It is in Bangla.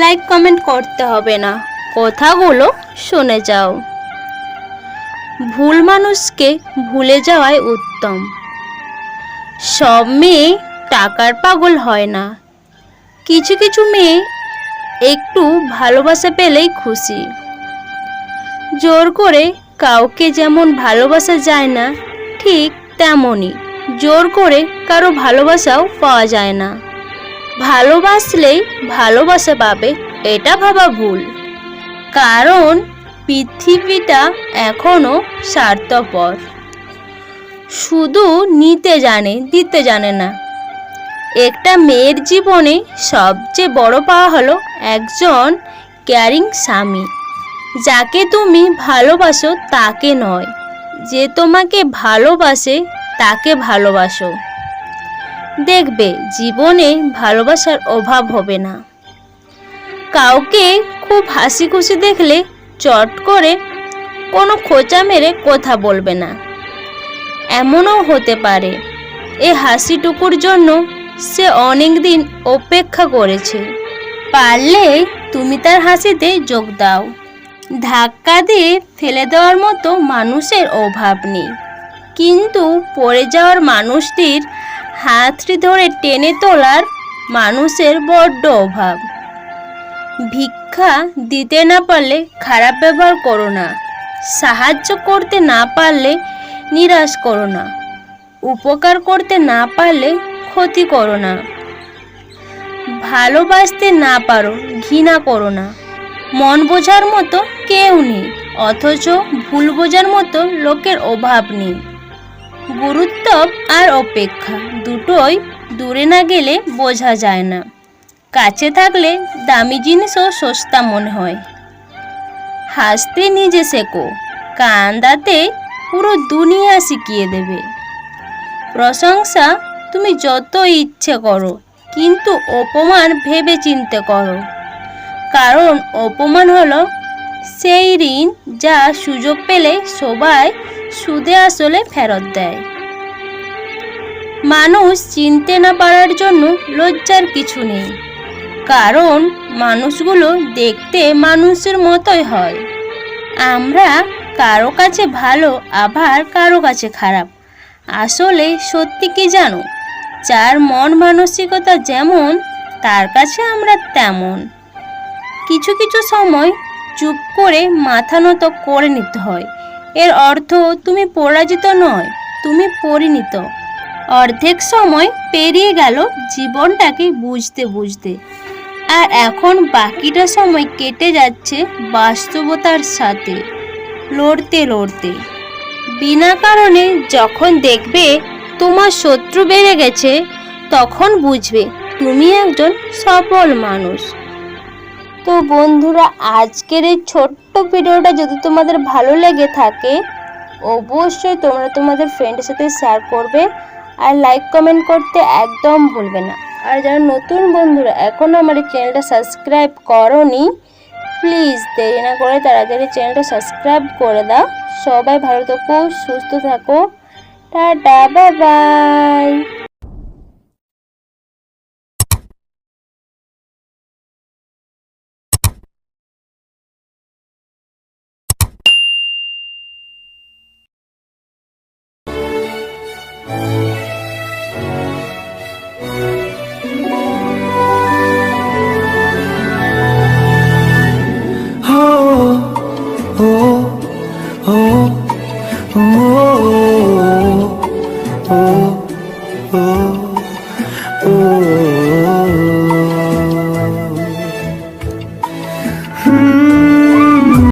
লাইক কমেন্ট করতে হবে না। কথাগুলো শুনে যাও। ভুল মানুষকে ভুলে যাওয়াই উত্তম। সব মেয়ে টাকার পাগল হয় না। কিছু কিছু মেয়ে একটু ভালোবাসা পেলেই খুশি। জোর করে কাউকে যেমন ভালোবাসা যায় না, ঠিক তেমনই জোর করে কারও ভালোবাসাও পাওয়া যায় না। ভালোবাসলেই ভালোবাসা পাবে, এটা ভাবা ভুল। কারণ পৃথিবীটা এখনও স্বার্থপর। শুধু নিতে জানে, দিতে জানে না। একটা মেয়ের জীবনে সবচেয়ে বড় পাওয়া হলো একজন ক্যারিং স্বামী। যাকে তুমি ভালোবাসো তাকে নয়, যে তোমাকে ভালোবাসে তাকে ভালোবাসো। দেখবে, জীবনে ভালোবাসার অভাব হবে না। কাউকে খুব হাসি খুশি দেখলে চট করে কোনো খোঁচা মেরে কথা বলবে না। এমনও হতে পারে, এ হাসিটুকুর জন্য সে অনেক দিন অপেক্ষা করেছে। পারলে তুমি তার হাসিতে যোগ দাও। ধাক্কা দিয়ে ফেলে দেওয়ার মতো মানুষের অভাব নেই। কিন্তু পড়ে যাওয়ার মানুষটির হাতটি ধরে টেনে তোলার মানুষের বড্ড অভাব। ভিক্ষা দিতে না পারলে খারাপ ব্যবহার করো না। সাহায্য করতে না পারলে নিরাশ করো না। উপকার করতে না পারলে ক্ষতি করো না। ভালোবাসতে না পারো, ঘৃণা করো না। মন বোঝার মতো কেউ নেই, অথচ ভুল বোঝার মতো লোকের অভাব নেই। গুরুত্ব আর অপেক্ষা দুটোই দূরে না গেলে বোঝা যায় না। কাছে থাকলে দামি জিনিসও সস্তা মনে হয়। হাসতে নিজে শেখো, কান্দাতে পুরো দুনিয়া শিখিয়ে দেবে। প্রশংসা তুমি যত ইচ্ছে করো, কিন্তু অপমান ভেবে চিনতে করো। কারণ অপমান হলো সেই ঋণ যা সুযোগ পেলে সবাই সুদে আসলে ফেরত দেয়। মানুষ চিনতে না পারার জন্য লজ্জার কিছু নেই। কারণ মানুষগুলো দেখতে মানুষের মতোই হয়। আমরা কারও কাছে ভালো, আবার কারও কাছে খারাপ। আসলে সত্যি কি জানো? যার মন মানসিকতা যেমন, তার কাছে আমরা তেমন। কিছু কিছু সময় চুপ করে মাথা নত করে নিতে হয়। এর অর্থ তুমি পরাজিত নয়, তুমি পরিণত। অর্ধেক সময় পেরিয়ে গেল জীবনটাকে বুঝতে বুঝতে। আর এখন বাকিটা সময় কেটে যাচ্ছে বাস্তবতার সাথে। লড়তে লড়তে। বিনা কারণে যখন দেখবে তোমার শত্রু বেড়ে গেছে, তখন বুঝবে তুমি একজন সফল মানুষ। তো বন্ধুরা, আজকের এই ছোট্ট ভিডিওটা যদি তোমাদের ভালো লেগে থাকে, অবশ্যই তোমরা তোমাদের ফ্রেন্ডের সাথে শেয়ার করবে আর লাইক কমেন্ট করতে একদম ভুলবে না। আর যারা নতুন বন্ধুরা এখনও আমার এই চ্যানেলটা সাবস্ক্রাইব করনি প্লিজ দেরি না করে তাড়াতাড়ি চ্যানেলটা সাবস্ক্রাইব করে দাও। সবাই ভালো থাকো, সুস্থ থাকো। Tata bye bye Oh